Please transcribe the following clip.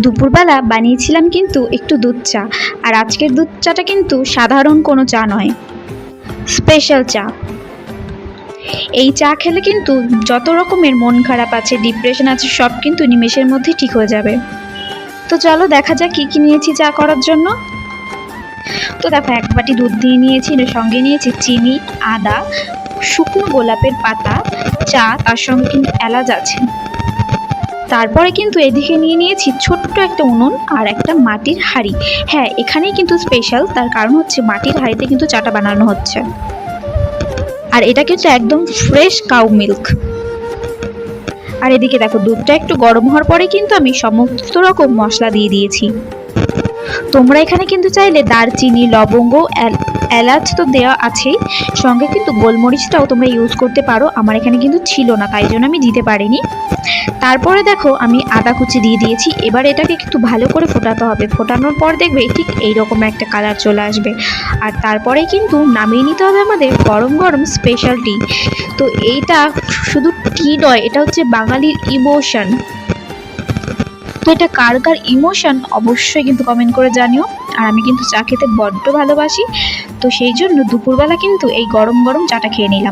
দুপুরবেলা বানিয়েছিলাম কিন্তু একটু দুধ চা, আর আজকের দুধ চাটা কিন্তু সাধারণ কোনো চা নয়। স্পেশাল চা। এই চা খেলে কিন্তু যত রকমের মন খারাপ আছে, ডিপ্রেশন আছে, সব কিন্তু নিমেষের মধ্যে ঠিক হয়ে যাবে। তো চলো দেখা যাক কী কী নিয়েছি চা করার জন্য। তো দেখো, এক বাটি দুধ দিয়ে নিয়েছি সঙ্গে নিয়েছি চিনি, আদা, শুকনো গোলাপের পাতা, চা, তার সঙ্গে কিন্তু এলাচ আছে। তারপরে কিন্তু এদিকে নিয়ে নিয়েছি ছোট্ট একটা উনুন আর একটা মাটির হাঁড়ি। হ্যাঁ এখানেই কিন্তু স্পেশাল তার কারণ হচ্ছে মাটির হাঁড়িতে কিন্তু চাটা বানানো হচ্ছে। আর এটা কিন্তু একদম ফ্রেশ কাউ মিল্ক আর এদিকে দেখো, দুধটা একটু গরম হওয়ার পরে কিন্তু আমি সমস্ত রকম মশলা দিয়ে দিয়েছি। তোমরা এখানে কিন্তু চাইলে দারচিনি, লবঙ্গ এলাচ তো দেওয়া আছেই, সঙ্গে কিন্তু গোলমরিচটাও তোমরা ইউজ করতে পারো। আমার এখানে কিন্তু ছিল না, তাই জন্য আমি দিতে পারিনি। তারপরে দেখো আমি আদা কুচি দিয়ে দিয়েছি। এবার এটাকে একটু ভালো করে ফোটাতে হবে। ফোটানোর পর দেখবে ঠিক এইরকম একটা কালার চলে আসবে। আর তারপরে কিন্তু নামিয়ে নিতে হবে আমাদের গরম গরম স্পেশাল টি তো এইটা শুধু টি নয়, এটা হচ্ছে বাঙালির ইমোশন তো এটা কার কার ইমোশন অবশ্যই কিন্তু কমেন্ট করে জানিও। আর আমি কিন্তু চা খেতে বড্ড ভালোবাসি। তো সেই জন্য দুপুরবেলা কিন্তু এই গরম গরম চাটা খেয়ে নিলাম।